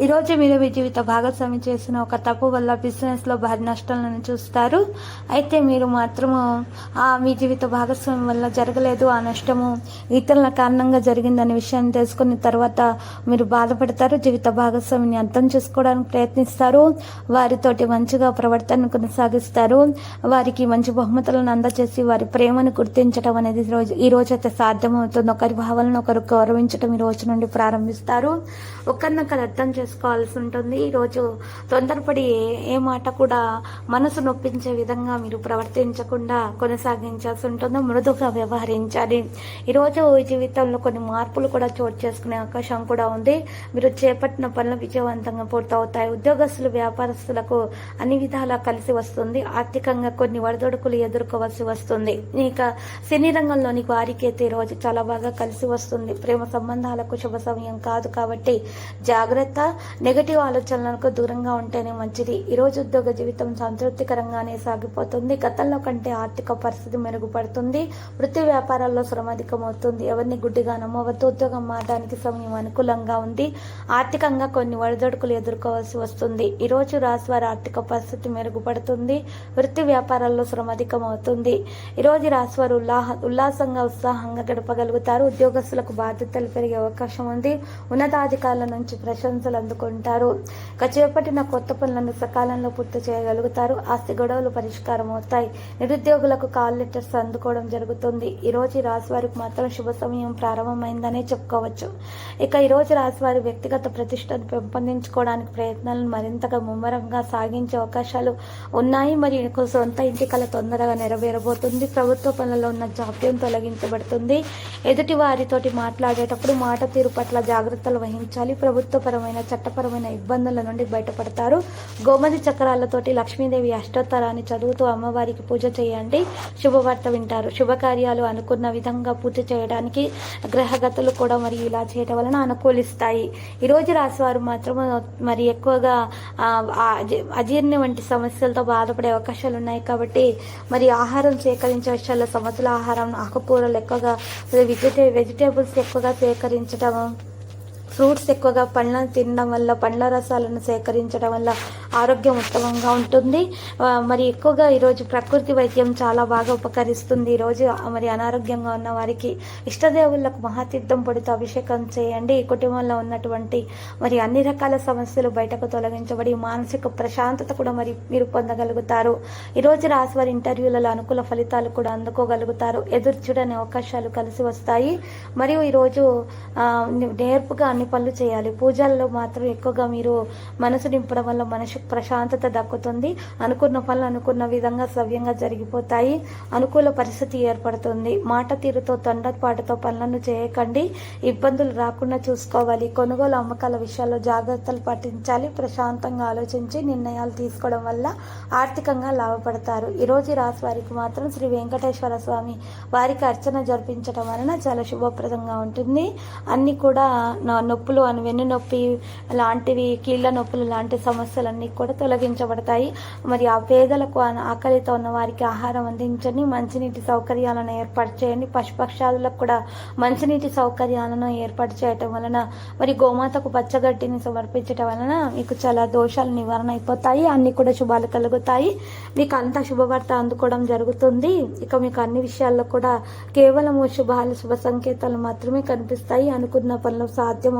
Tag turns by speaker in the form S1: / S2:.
S1: ఈ రోజు మీరు మీ జీవిత భాగస్వామి చేసిన ఒక తప్పు వల్ల బిజినెస్లో భారీ నష్టాలను చూస్తారు. అయితే మీరు మాత్రము ఆ మీ జీవిత భాగస్వామి వల్ల జరగలేదు. ఆ నష్టము ఇతరుల కారణంగా జరిగిందనే విషయాన్ని తెలుసుకున్న తర్వాత మీరు బాధపడతారు. జీవిత భాగస్వామిని అర్థం చేసుకోవడానికి ప్రయత్నిస్తారు. వారితోటి మంచిగా ప్రవర్తన కొనసాగిస్తారు. వారికి మంచి బహుమతులను అందజేసి వారి ప్రేమను గుర్తించడం అనేది ఈ రోజు ఈ రోజు అయితే సాధ్యమవుతుంది. ఒకరి భావాలను ఒకరు గౌరవించడం ఈ రోజు నుండి ప్రారంభిస్తారు. ఒకరినొకరు అర్థం చేసుకోవాల్సి ఉంటుంది. ఈరోజు తొందరపడి ఏ- మాట కూడా మనసు నొప్పించే విధంగా మీరు ప్రవర్తించకుండా కొనసాగించాల్సి ఉంటుంది. మృదుగా వ్యవహరించాలి. ఈరోజు ఈ జీవితంలో కొన్ని మార్పులు కూడా చోటు చేసుకునే అవకాశం కూడా ఉంది. మీరు చేపట్టిన పనులు విజయవంతంగా పూర్తవుతాయి. ఉద్యోగస్తులు వ్యాపారస్తులకు అన్ని విధాలా కలిసి వస్తుంది. ఆర్థికంగా కొన్ని వడదొడుకులు ఎదుర్కోవాల్సి వస్తుంది. ఇక సినీ రంగంలోని వారికి అయితే రోజు చాలా బాగా కలిసి వస్తుంది. ప్రేమ సంబంధాలకు శుభ సమయం కాదు కాబట్టి జాగ్రత్త. నెగటివ్ ఆలోచనలకు దూరంగా ఉంటేనే మంచిది. ఈ రోజు ఉద్యోగ జీవితం సంతృప్తికరంగానే సాగిపోతుంది. గతంలో కంటే ఆర్థిక పరిస్థితి మెరుగుపడుతుంది. వృత్తి వ్యాపారాల్లో శ్రమ అధికమవుతుంది. ఎవరిని గుడ్డిగా నమ్మవద్దు. ఉద్యోగం మారడానికి సమయం అనుకూలంగా ఉంది. ఆర్థికంగా కొన్ని వడిదొడుకులు ఎదుర్కోవాల్సి వస్తుంది. ఈరోజు రాశివారి ఆర్థిక పరిస్థితి మెరుగుపడుతుంది. వృత్తి వ్యాపారాల్లో శ్రమ అధికమవుతుంది. ఈరోజు రాశివారు ఉల్లాహ ఉల్లాసంగా ఉత్సాహంగా గడపగలుగుతారు. ఉద్యోగస్తులకు బాధ్యతలు పెరిగే అవకాశం ఉంది. ఉన్నతాధికారుల నుంచి ప్రశంసలు అందుకుంటారు. ఇక చేపట్టిన కొత్త పనులను సకాలంలో పూర్తి చేయగలుగుతారు. ఆస్తి గొడవలు పరిష్కారం అవుతాయి నిరుద్యోగులకు కాల్ లెటర్స్ అందుకోవడం జరుగుతుంది. ఈ రోజు ఈ రాశి వారికి మాత్రం శుభ సమయం ప్రారంభమైందనే చెప్పుకోవచ్చు. ఇక ఈ రోజు రాశి వారి వ్యక్తిగత ప్రతిష్టను పెంపొందించుకోవడానికి ప్రయత్నాలను మరింతగా ముమ్మరంగా సాగించే అవకాశాలు ఉన్నాయి. మరియు సొంత ఇంటి కళ తొందరగా నెరవేరబోతుంది. ప్రభుత్వ పనులలో ఉన్న జాప్యం తొలగించబడుతుంది. ఎదుటి వారితోటి మాట్లాడేటప్పుడు మాట తీరు పట్ల జాగ్రత్తలు వహించాలి. ప్రభుత్వపరమైన చట్టపరమైన ఇబ్బందుల నుండి బయటపడతారు. గోమతి చక్రాలతోటి లక్ష్మీదేవి అష్టోత్తరాన్ని చదువుతూ అమ్మవారికి పూజ చేయండి. శుభవార్త వింటారు. శుభకార్యాలు అనుకున్న విధంగా పూజ చేయడానికి గ్రహగతులు కూడా మరి ఇలా చేయడం వలన అనుకూలిస్తాయి. ఈరోజు రోజు రాశివారు మాత్రం మరి ఎక్కువగా ఆ, అజీర్ణ వంటి సమస్యలతో బాధపడే అవకాశాలు ఉన్నాయి కాబట్టి మరి ఆహారం సేకరించే విషయాల్లో సమతుల ఆహారం ఆకుకూరలు ఎక్కువగా వెజిటే వెజిటేబుల్స్ ఎక్కువగా సేకరించడం ఫ్రూట్స్ ఎక్కువగా పండ్లను తినడం వల్ల పండ్ల రసాలను సేకరించడం వల్ల ఆరోగ్యం ఉత్తమంగా ఉంటుంది. మరి ఎక్కువగా ఈరోజు ప్రకృతి వైద్యం చాలా బాగా ఉపకరిస్తుంది. ఈరోజు మరి అనారోగ్యంగా ఉన్న వారికి ఇష్టదేవులకు మహాతీర్థం పొడితో అభిషేకం చేయండి. ఈ కుటుంబంలో ఉన్నటువంటి మరి అన్ని రకాల సమస్యలు బయటకు తొలగించబడి మానసిక ప్రశాంతత కూడా మరి మీరు పొందగలుగుతారు. ఈరోజు రాసి వారి ఇంటర్వ్యూలలో అనుకూల ఫలితాలు కూడా అందుకోగలుగుతారు. ఎదురు చూడని అవకాశాలు కలిసి వస్తాయి. మరియు ఈరోజు నేర్పుగా అన్ని పనులు చేయాలి. పూజల్లో మాత్రం ఎక్కువగా మీరు మనసు నింపడం వల్ల మనసుకు ప్రశాంతత దక్కుతుంది. అనుకున్న పనులు అనుకున్న విధంగా సవ్యంగా జరిగిపోతాయి. అనుకూల పరిస్థితి ఏర్పడుతుంది. మాట తీరుతో తొండపాటుతో పనులను చేయకండి. ఇబ్బందులు రాకుండా చూసుకోవాలి. కొనుగోలు అమ్మకాల విషయాల్లో జాగ్రత్తలు పాటించాలి. ప్రశాంతంగా ఆలోచించి నిర్ణయాలు తీసుకోవడం వల్ల ఆర్థికంగా లాభపడతారు. ఈరోజు రోజు రాశి వారికి మాత్రం శ్రీ వెంకటేశ్వర స్వామి వారికి అర్చన జరిపించడం వలన చాలా శుభప్రదంగా ఉంటుంది. అన్ని కూడా నా నొప్పులు అని వెన్ను నొప్పి లాంటివి కీళ్ళ నొప్పులు లాంటి సమస్యలన్నీ కూడా తొలగించబడతాయి. మరి ఆ పేదలకు ఆకలితో ఉన్న వారికి ఆహారం అందించండి మంచినీటి సౌకర్యాలను ఏర్పాటు చేయండి. పశుపక్షాదులకు కూడా మంచినీటి సౌకర్యాలను ఏర్పాటు చేయటం వలన మరి గోమాతకు పచ్చగడ్డిని సమర్పించటం వలన మీకు చాలా దోషాలు నివారణ అయిపోతాయి అన్ని కూడా శుభాలు కలుగుతాయి. మీకు అంత శుభవార్త అందుకోవడం జరుగుతుంది. ఇక మీకు అన్ని విషయాల్లో కూడా కేవలం శుభాలు శుభ సంకేతాలు మాత్రమే కనిపిస్తాయి. అనుకున్న పనులు సాధ్యం